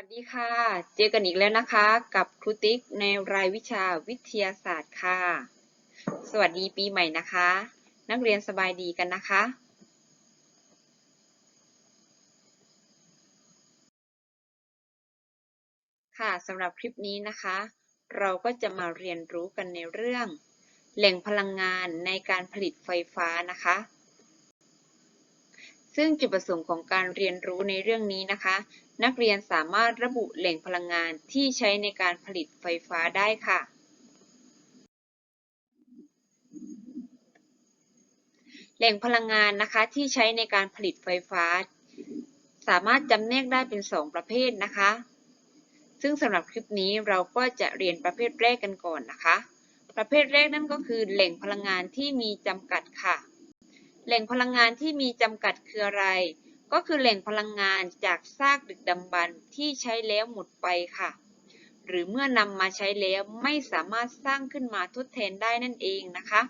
วัสดีค่ะ เจอกันอีกแล้วนะคะ กับครูติ๊กในรายวิชาวิทยาศาสตร์ค่ะ สวัสดีปีใหม่นะคะ นักเรียนสบายดีกันนะคะ ค่ะสำหรับคลิปนี้นะคะ เราก็จะมาเรียนรู้กันในเรื่อง แหล่งพลังงานในการผลิตไฟฟ้านะคะ ซึ่งจุดประสงค์ของการเรียนรู้ในเรื่องนี้นะคะ นักเรียนสามารถระบุแหล่งพลังงานที่ใช้ในการผลิตไฟฟ้าได้ค่ะแหล่งพลังงานนะคะที่ใช้ในการผลิตไฟฟ้า สามารถจำแนกได้เป็น 2 ประเภทนะคะ ซึ่งสำหรับคลิปนี้เราก็จะเรียนประเภทแรกกันก่อนนะคะ ประเภทแรกนั่นก็คือแหล่งพลังงานที่มีจำกัดค่ะ แหล่งพลังงานที่มีจำกัดคืออะไร ก็คือแหล่งพลังงานจากซากดึกดำบรรพ์ที่ใช้แล้วหมดไปค่ะ หรือเมื่อนำมาใช้แล้วไม่สามารถสร้างขึ้นมาทดแทนได้นั่นเองนะคะ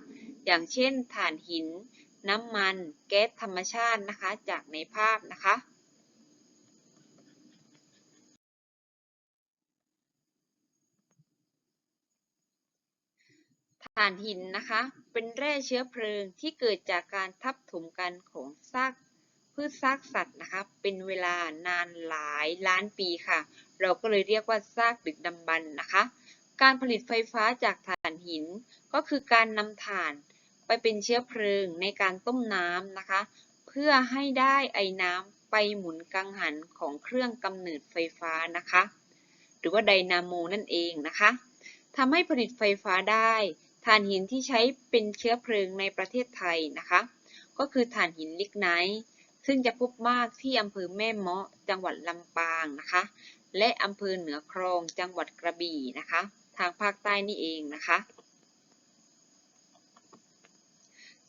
อย่างเช่นถ่านหิน น้ำมัน แก๊สธรรมชาตินะคะ จากในภาพนะคะ ถ่านหินนะคะ เป็นแร่เชื้อเพลิงที่เกิดจากการทับถมกันของซากพืชซากสัตว์นะคะ เป็นเวลานานหลายล้านปีค่ะ เราก็เลยเรียกว่าซากดึกดำบรรพ์นะคะ การผลิตไฟฟ้าจากถ่านหิน ก็คือการนำถ่านไปเป็นเชื้อเพลิงในการต้มน้ำนะคะ เพื่อให้ได้ไอ้น้ำไปหมุนกังหันของเครื่องกำเนิดไฟฟ้านะคะ หรือว่าไดนาโมนั่นเองนะคะทำให้ผลิตไฟฟ้าได้ ถ่านหินที่ใช้เป็นเชื้อเพลิงในประเทศไทยนะคะ ก็คือถ่านหินลิกไนท์ซึ่งจะพบมากที่อำเภอแม่เมาะจังหวัดลำปางนะคะ และอำเภอเหนือคลองจังหวัดกระบี่นะคะ ทางภาคใต้นี่เองนะคะ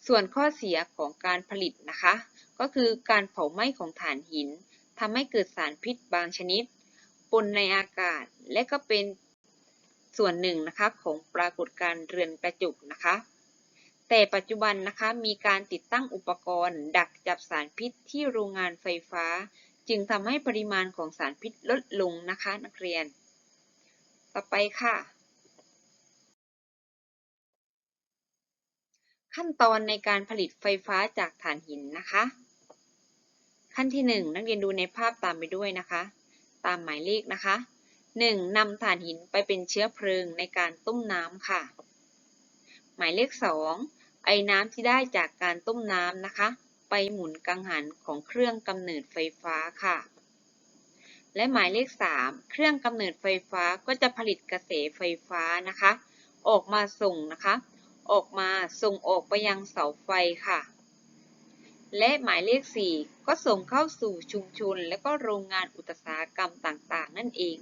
ส่วนข้อเสียของการผลิตนะคะ ก็คือการเผาไหม้ของถ่านหินทำให้เกิดสารพิษบางชนิดปนในอากาศและก็เป็น ส่วนหนึ่งนะคะของปรากฏการณ์เรือนกระจุกนะคะ แต่ปัจจุบันนะคะมีการติดตั้งอุปกรณ์ ดักจับสารพิษที่โรงงานไฟฟ้า จึงทำให้ปริมาณของสารพิษลดลงนะคะนักเรียน ต่อไปค่ะ ขั้นตอนในการผลิตไฟฟ้าจากถ่านหินนะคะ ขั้นที่ 1 นักเรียนดูในภาพตามไปด้วยนะคะ ตามหมายเลขนะคะ 1. นำถ่านหินไปเป็นเชื้อเพลิงในการต้มน้ำค่ะ หมายเลข 2. ไอ้น้ำที่ได้จากการต้มน้ำนะคะ ไปหมุนกังหันของเครื่องกำเนิดไฟฟ้าค่ะ และหมายเลข 3. เครื่องกำเนิดไฟฟ้าก็จะผลิตกระแสไฟฟ้านะคะ ออกมาส่งนะคะ ออกมาส่งออกไปยังเสาไฟค่ะและหมายเลข 4 ก็ส่งเข้าสู่ชุมชน และก็โรงงานอุตสาหกรรมต่าง ๆ นั่นเอง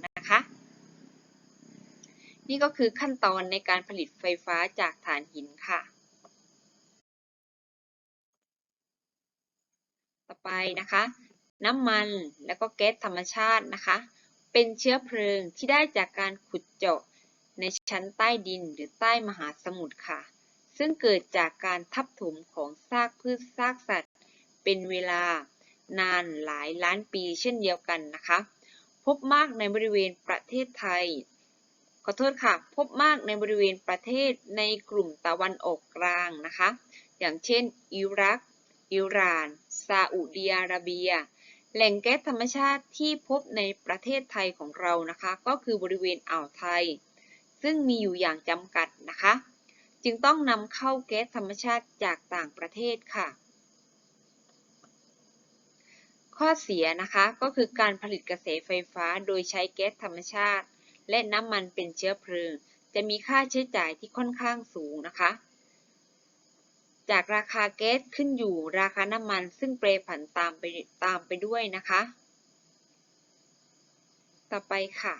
นี่ก็คือขั้นตอนในการผลิตไฟฟ้าจากถ่านหินค่ะ ต่อไปนะคะ น้ำมันและก็แก๊สธรรมชาตินะคะ เป็นเชื้อเพลิงที่ได้จากการขุดเจาะในชั้นใต้ดินหรือใต้มหาสมุทรค่ะ ซึ่งเกิดจากการทับถมของซากพืชซากสัตว์ เป็นเวลานานหลายล้านปีเช่นเดียวกันนะคะ พบมากในบริเวณประเทศไทย อโทษค่ะ พบมากในบริเวณประเทศในกลุ่มตะวันออกกลางนะคะ อย่างเช่น อิรัก อิหร่าน ซาอุดิอาระเบีย แหล่งแก๊สธรรมชาติที่พบในประเทศไทยของเรานะคะ ก็คือบริเวณอ่าวไทย ซึ่งมีอยู่อย่างจำกัดนะคะ จึงต้องนำเข้าแก๊สธรรมชาติจากต่างประเทศค่ะ ข้อเสียนะคะก็คือการผลิตกระแสไฟฟ้าโดยใช้แก๊สธรรมชาติ และน้ำมันเป็นเชื้อเพลิง จะมีค่าใช้จ่ายที่ค่อนข้างสูงนะคะ จากราคาแก๊สขึ้นอยู่ราคาน้ำมันซึ่งเปรผันตามไปตามไปด้วยนะคะ ต่อไปค่ะ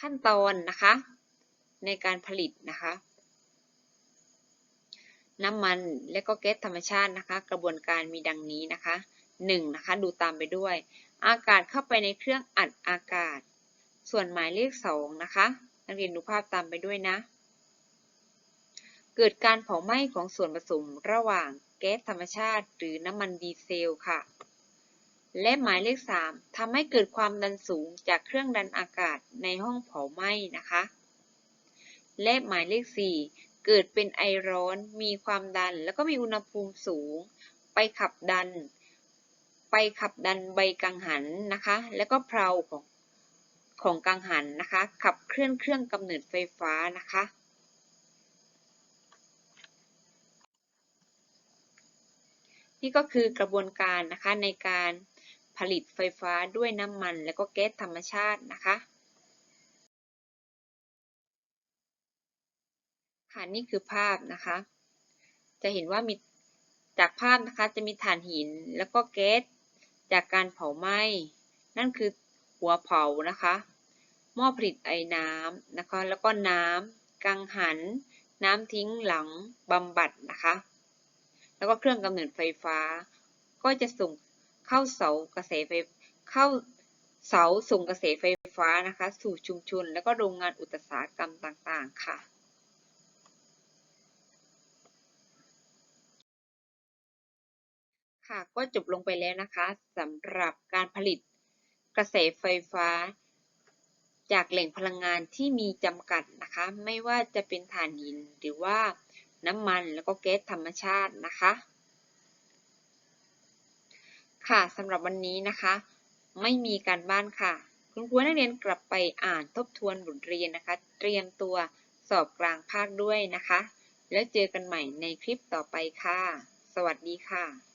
ขั้นตอนนะคะ ในการผลิตนะคะน้ำมันและก็แก๊สธรรมชาตินะคะ กระบวนการมีดังนี้นะคะ 1 นะคะ ดูตามไปด้วย อากาศเข้าไปในเครื่องอัดอากาศ ส่วนหมายเลข 2 นะคะ นักเรียนดูภาพตามไปด้วยนะ เกิดการเผาไหม้ของส่วนผสมระหว่างแก๊สธรรมชาติ หรือน้ำมันดีเซลค่ะ และหมายเลข 3ทำให้เกิดความดันสูงจากเครื่องดันอากาศในห้องเผาไหม้นะคะ และหมายเลข 4เกิดเป็นไอร้อน มีความดัน แล้วก็มีอุณหภูมิสูง ไปขับดัน ไปขับดันใบกังหันนะคะ แล้วก็เพลาของของกังหันนะคะ ขับเคลื่อนเครื่องกำเนิดไฟฟ้านะคะ นี่ก็คือกระบวนการนะคะในการผลิตไฟฟ้าด้วยน้ำมัน และก็แก๊สธรรมชาตินะคะค่ะนี่คือภาพนะคะ จะเห็นว่ามีจากภาพนะคะจะมีถ่านหินแล้วก็แก๊ส จากการเผาไหม้ นั่นคือหัวเผานะคะหม้อผลิตไอ้น้ำนะคะ แล้วก็น้ำกังหัน น้ำทิ้งหลังบำบัดนะคะ แล้วก็เครื่องกำเนิดไฟฟ้า ก็จะส่งเข้าเสากระแสไฟเข้าเสาส่งกระแสไฟฟ้านะคะ สู่ชุมชน แล้วก็โรงงานอุตสาหกรรมต่างๆ ค่ะ ค่ะ ก็จบลงไปแล้วนะคะสำหรับการผลิตกระแสไฟฟ้า จากแหล่งพลังงานที่มีจำกัดนะคะ ไม่ว่าจะเป็นถ่านหินหรือว่าน้ำมันแล้วก็แก๊สธรรมชาตินะคะ ค่ะสำหรับวันนี้นะคะ ไม่มีการบ้านค่ะ คุณครูนักเรียนกลับไปอ่านทบทวนบทเรียนนะคะ เตรียมตัวสอบกลางภาคด้วยนะคะ แล้วเจอกันใหม่ในคลิปต่อไปค่ะ สวัสดีค่ะ